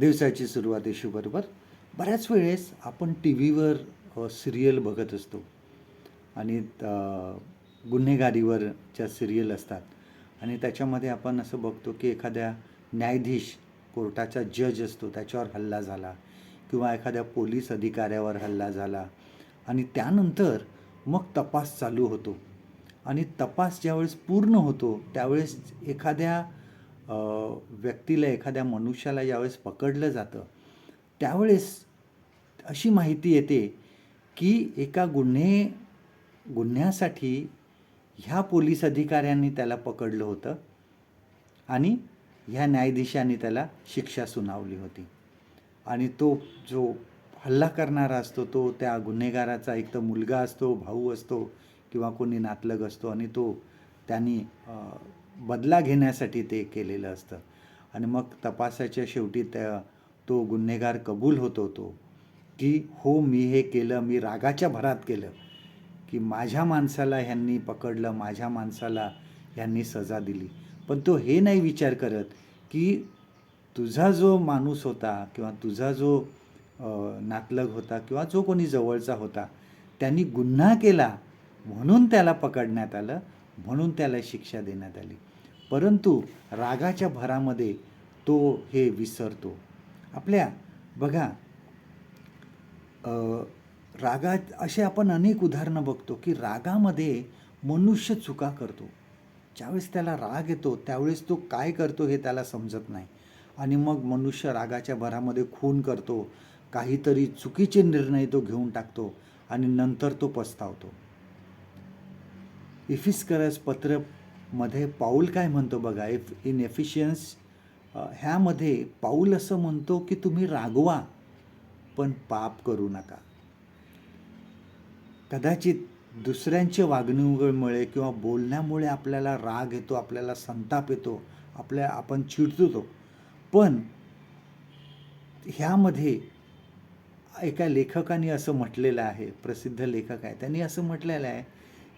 दिवसाची सुरुवात येशूबरोबर बऱ्याच वेळेस आपण टी व्हीवर सिरियल बघत असतो. आणि गुन्हेगारीवरच्या सिरियल असतात. आणि त्याच्यामध्ये आपण असं बघतो की एखाद्या न्यायाधीश कोर्टाचा जज असतो त्याच्यावर हल्ला झाला किंवा एखाद्या पोलीस अधिकाऱ्यावर हल्ला झाला. आणि त्यानंतर मग तपास चालू होतो. आणि तपास ज्यावेळेस पूर्ण होतो त्यावेळेस एखाद्या व्यक्तीला एखाद्या मनुष्याला ज्यावेळेस पकडलं जातं त्यावेळेस अशी माहिती येते की एका गुन्हे गुन्ह्यासाठी ह्या पोलीस अधिकाऱ्यांनी त्याला पकडलं होतं आणि ह्या न्यायाधीशांनी त्याला शिक्षा सुनावली होती. आणि तो जो हल्ला करणारा असतो तो त्या गुन्हेगाराचा एक तर मुलगा असतो भाऊ असतो किंवा कोणी नातलग असतो आणि तो त्यांनी बदला घेण्यासाठी ते केलेलं असतं. आणि मग तपासाच्या शेवटी त्या तो गुन्हेगार कबूल होतो तो की हो मी हे केलं मी रागाच्या भरात केलं की माझ्या माणसाला ह्यांनी पकडलं माझ्या माणसाला ह्यांनी सजा दिली. पण तो हे नाही विचार करत की तुझा जो माणूस होता किंवा तुझा जो नातलग होता किंवा जो कोणी जवळचा होता त्यांनी गुन्हा केला म्हणून त्याला पकडण्यात आलं म्हणून त्याला शिक्षा देण्यात आली. परंतु रागाच्या भरामध्ये तो हे विसरतो. आपल्या बघा रागात असे आपण अनेक उदाहरणं बघतो की रागामध्ये मनुष्य चुका करतो. ज्यावेळेस त्याला राग येतो त्यावेळेस तो काय करतो हे त्याला समजत नाही. आणि मग मनुष्य रागाच्या भरामध्ये खून करतो काहीतरी चुकीचे निर्णय तो घेऊन टाकतो आणि नंतर तो पस्तावतो इफिस्करस पत्रमध्ये पाऊल काय म्हणतो बघा? इफ इन एफिशियन्स ह्यामध्ये पाऊल असं म्हणतो की तुम्ही रागवा पण पाप करू नका. कदाचित दुसऱ्यांच्या वागणुकीमुळे किंवा बोलण्यामुळे आपल्याला राग येतो आपल्याला संताप येतो आपल्या आपण चिडतो. पण ह्यामध्ये एका लेखकाने असं म्हटलेलं आहे प्रसिद्ध लेखक आहे. त्यांनी असं म्हटलेलं आहे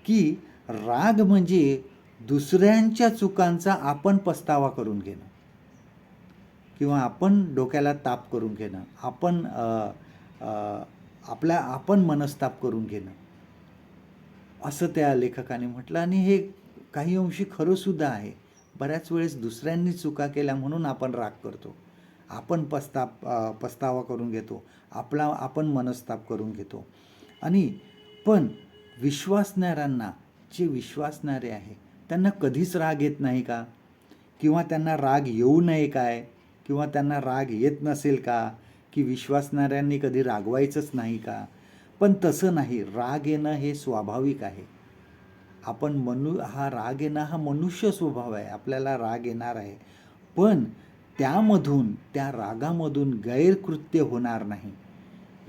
की राग म्हणजे दुसऱ्यांच्या चुकांचा आपण पस्तावा करून घेणं. किंवा आपण डोक्याला ताप करून घेणं. आपण आपल्या आपण मनस्ताप करून घेणं. असं त्या लेखकाने म्हटलं आणि हे काही अंशी खरंसुद्धा आहे. बऱ्याच वेळेस दुसऱ्यांनी चुका केल्या म्हणून आपण राग करतो. आपण पस्ताप पस्तावा करून घेतो. आपला आपण मनस्ताप करून घेतो. आणि पण विश्वासणाऱ्यांना जे विश्वासणारे आहे त्यांना कधीच राग येत नाही का? किंवा त्यांना राग येऊ नये काय? किंवा त्यांना राग येत नसेल का? की विश्वासणाऱ्यांनी कधी रागवायचंच नाही का? पण तसं नाही राग येणं हे स्वाभाविक आहे. आपण मनु हा राग येणं हा मनुष्य स्वभाव आहे आपल्याला राग येणार आहे. पण त्यामधून त्या रागामधून गैरकृत्य होणार नाही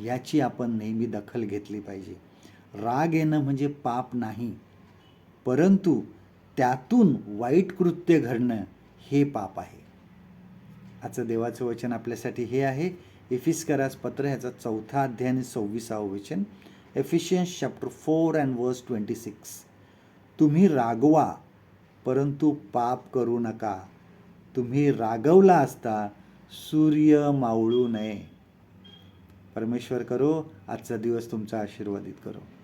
याची आपण नेहमी दखल घेतली पाहिजे. राग येणं म्हणजे पाप नाही परंतु त्यातून वाईट कृत्य घडणं हे पाप आहे. आजचं देवाचं वचन आपल्यासाठी हे आहे. एफिस्करास पत्र ह्याचा चौथा अध्याय आणि सव्वीसावं वचन. Ephesians chapter four and verse twenty six. तुम्ही रागवा परंतु पाप करू नका. तुम्ही रागवला असता सूर्य मावळू नये. परमेश्वर करो आजचा दिवस तुमचा आशीर्वादित करो.